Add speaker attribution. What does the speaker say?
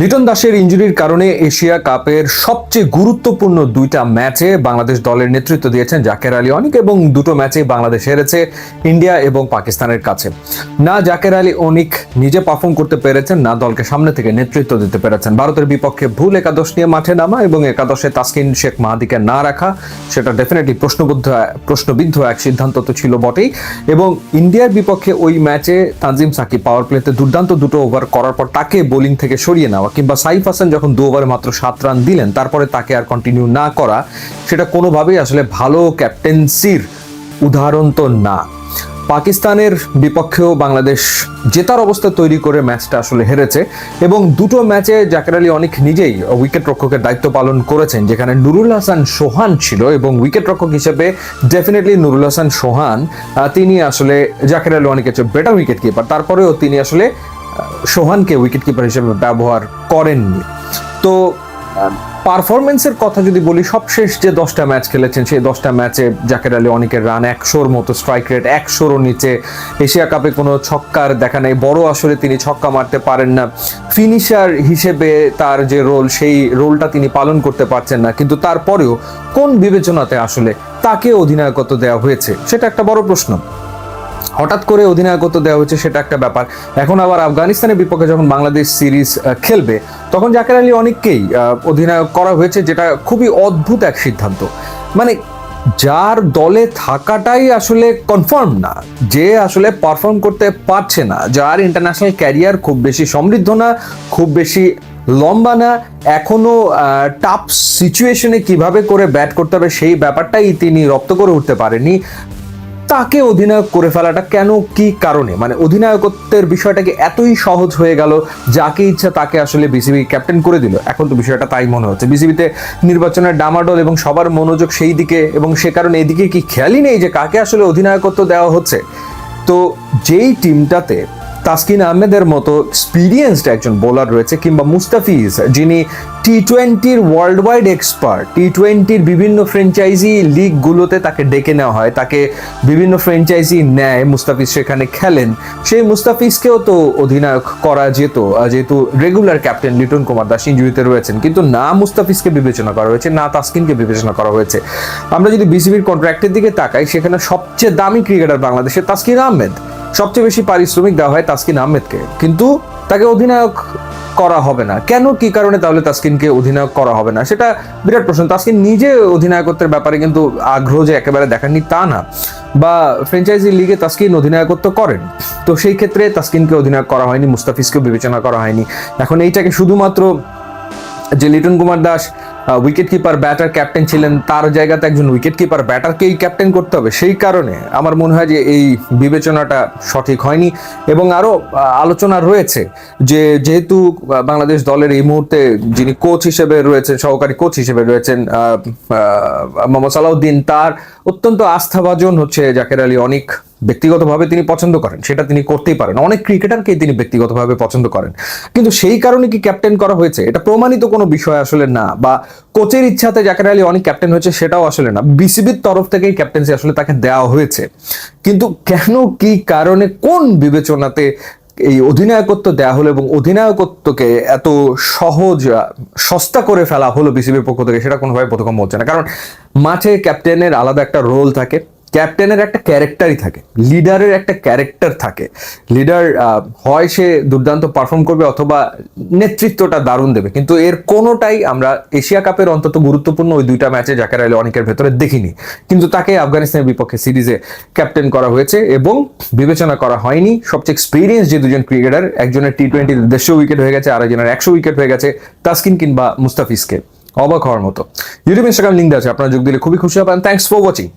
Speaker 1: লিটন দাসের ইঞ্জুরির কারণে এশিয়া কাপের সবচেয়ে গুরুত্বপূর্ণ দুইটা ম্যাচে বাংলাদেশ দলের নেতৃত্ব দিয়েছেন জাকের আলী অনিক এবং দুটো ম্যাচে বাংলাদেশ হেরেছে ইন্ডিয়া এবং পাকিস্তানের কাছে। না জাকের আলী অনিক নিজে পারফর্ম করতে পেরেছেন, না দলকে সামনে থেকে নেতৃত্ব দিতে পেরেছেন। ভারতের বিপক্ষে ভুল একাদশ নিয়ে মাঠে নামা এবং একাদশে তাসকিন শেখ মাহাদিকে না রাখা, সেটা ডেফিনেটলি প্রশ্নবুদ্ধ, প্রশ্নবিদ্ধ এক সিদ্ধান্ত তো ছিল বটেই। এবং ইন্ডিয়ার বিপক্ষে ওই ম্যাচে তানজিম সাকিব পাওয়ার প্লেতে দুর্দান্ত দুটো ওভার করার পর তাকে বোলিং থেকে সরিয়ে নেওয়া কিংবা সাইফ হাসান যখন দু ওভারে মাত্র সাত রান দিলেন, তারপরে তাকে আর কন্টিনিউ না করা, সেটা কোনোভাবেই আসলে ভালো ক্যাপ্টেন্সির উদাহরণ তো না। পাকিস্তানের বিপক্ষেও বাংলাদেশ জেতার অবস্থা তৈরি করে ম্যাচটা আসলে হেরেছে এবং দুটো ম্যাচে জাকের আলী অনেক নিজেই উইকেট রক্ষকের দায়িত্ব পালন করেছেন, যেখানে নুরুল হাসান সোহান ছিল এবং উইকেট রক্ষক হিসেবে ডেফিনেটলি নুরুল হাসান সোহান তিনি আসলে জাকের আলী অনেকের চেয়ে বেটার উইকেট কিপার তারপরেও তিনি আসলে সোহানকে উইকেট কিপার হিসেবে ব্যবহার করেননি। তো পারফরমেন্সের কথা যদি বলি, সবশেষ যে দশটা ম্যাচ খেলেছেন, সেই দশটা ম্যাচে জাকের আলী অনেকের রান একশোর মতো স্ট্রাইক রেট একশোরও নিচে। এশিয়া কাপে কোনো ছক্কার দেখা নেই, বড় আসলে তিনি ছক্কা মারতে পারেন না। ফিনিশার হিসেবে তার যে রোল সেই রোলটা তিনি পালন করতে পারছেন না। কিন্তু তারপরেও কোন বিবেচনাতে আসলে তাকে অধিনায়কত্ব দেওয়া হয়েছে, সেটা একটা বড় প্রশ্ন। হঠাৎ করে অধিনায়কত্ব দেওয়া হয়েছে, সেটা একটা ব্যাপার। এখন আবার আফগানিস্তানের বিপক্ষে যখন বাংলাদেশ সিরিজ খেলবে, তখন জাকের আলী অনেককেই অধিনায়ক করা হয়েছে, যেটা খুবই অদ্ভুত এক সিদ্ধান্ত। মানে যার দলে থাকাটাই আসলে কনফার্ম না। যে আসলে পারফর্ম করতে পারছে না, যার ইন্টারন্যাশনাল ক্যারিয়ার খুব বেশি সমৃদ্ধ না, খুব বেশি লম্বা না, এখনও টাফ সিচুয়েশনে কীভাবে করে ব্যাট করতে হবে, সেই ব্যাপারটাই তিনি রপ্ত করে উঠতে পারেনি। তাকে অধিনায়ক করে ফেলাটা কেন, কি কারণে? মানে অধিনায়কত্বের বিষয়টাকে এতই সহজ হয়ে গেল, যাকে ইচ্ছা তাকে আসলে বিসিবি ক্যাপ্টেন করে দিল? এখন তো বিষয়টা তাই মনে হচ্ছে। বিসিবিতে নির্বাচনের ডামাডোল এবং সবার মনোযোগ সেই দিকে, এবং সে কারণে এদিকে কি খেয়ালই নেই যে কাকে আসলে অধিনায়কত্ব দেওয়া হচ্ছে? তো যেই টিমটাতে তাসকিন আহমেদের মতো এক্সপিরিয়েন্সড একজন বোলার রয়েছে কিংবা মুস্তাফিজ, যিনি টি টোয়েন্টির ওয়ার্ল্ড ওয়াইড এক্সপার্ট টি টোয়েন্টির বিভিন্ন ফ্র্যাঞ্চাইজি লিগগুলোতে তাকে ডেকে নেওয়া হয়, তাকে বিভিন্ন ফ্র্যাঞ্চাইজি নেয়, মুস্তাফিজ সেখানে খেলেন। সেই মুস্তাফিজকেও তো অধিনায়ক করা যেত যেহেতু রেগুলার ক্যাপ্টেন লিটন কুমার দাস ইঞ্জুরিতে রয়েছেন, কিন্তু না মুস্তাফিজকে বিবেচনা করা হয়েছে, না তাসকিনকে বিবেচনা করা হয়েছে। আমরা যদি বিসিবির কন্ট্রাক্টের দিকে তাকাই, সেখানে সবচেয়ে দামি ক্রিকেটার বাংলাদেশের তাসকিন আহমেদ। সবচেয়ে বেশি পারিশ্রমিক দেওয়া হয় তাসকিন আহমেদকে। কিন্তু তাকে অধিনায়ক করা হবে না। কেন, কি কারণে তাহলে তাসকিনকে অধিনায়ক করা হবে না? সেটা বিরাট প্রশ্ন। তাসকিন নিজে অধিনায়কত্বের ব্যাপারে কিন্তু আগ্রহ যে একেবারে দেখাননি তা না। বা ফ্র্যাঞ্চাইজি লিগে তাসকিন অধিনায়কত্ব করেন। তো সেই ক্ষেত্রে তাসকিনকে অধিনায়ক করা হয়নি, মুস্তাফিজকেও বিবেচনা করা হয়নি। এখন এইটাকে শুধুমাত্র যে Liton Kumar Das wicket keeper batter captain ছিলেন। তার জায়গাতে একজন উইকেট কিপার ব্যাটারকেই ক্যাপ্টেন করতে হবে। সেই কারণে আমার মনে হয় যে এই বিবেচনাটা সঠিক হয়নি। এবং আরও আলোচনা রয়েছে যে যেহেতু বাংলাদেশ দলের এই মুহূর্তে যিনি কোচ হিসেবে রয়েছেন, সহকারী কোচ হিসেবে রয়েছেন মোহাম্মদ সালাউদ্দিন, তার অত্যন্ত আস্থাভাজন হচ্ছে জাকের আলী অনেক। ব্যক্তিগতভাবে তিনি পছন্দ করেন, সেটা তিনি করতেই পারেন। অনেক ক্রিকেটারকে তিনি ব্যক্তিগতভাবে পছন্দ করেন। কিন্তু সেই কারণে কি ক্যাপ্টেন করা হয়েছে? এটা প্রমাণিত কোনো বিষয় আসলে না, বা কোচের ইচ্ছাতে জাকের আলী অনেক ক্যাপ্টেন হয়েছে সেটাও আসলে না। বিসিবির তরফ থেকেই ক্যাপ্টেন্সি আসলে তাকে দেওয়া হয়েছে। কিন্তু কেন, কি কারণে, কোন বিবেচনাতে এই অধিনায়কত্ব দেওয়া হলো এবং অধিনায়কত্বকে এত সহজ, সস্তা করে ফেলা হলো বিসিবির পক্ষ থেকে, সেটা কোনোভাবে বোধগম্য হচ্ছে না। কারণ মাঠে ক্যাপ্টেনের আলাদা একটা রোল থাকে। ক্যাপ্টেনের একটা ক্যারেক্টারই থাকে, লিডারের একটা ক্যারেক্টার থাকে। লিডার হয় সে দুর্দান্ত পারফর্ম করবে অথবা নেতৃত্বটা দারুণ দেবে, কিন্তু এর কোনোটাই আমরা এশিয়া কাপের অন্তত গুরুত্বপূর্ণ ওই দুইটা ম্যাচে জাকের আলী অনেকের ভেতরে দেখিনি। কিন্তু তাকে আফগানিস্তানের বিপক্ষে সিরিজে ক্যাপ্টেন করা হয়েছে এবং বিবেচনা করা হয়নি। সবচেয়ে এক্সপিরিয়েন্স যে দুজন ক্রিকেটার, একজনের টি টোয়েন্টি দেড়শো উইকেট হয়ে গেছে আর একজনের একশো উইকেট হয়ে গেছে, তাসকিন কিংবা মুস্তাফিজকে। অবাক হওয়ার মতো। ইউটিউব ইনস্টাগ্রাম লিঙ্ক আছে, আপনারা যোগ দিলে খুবই খুশি হবেন। Thanks for watching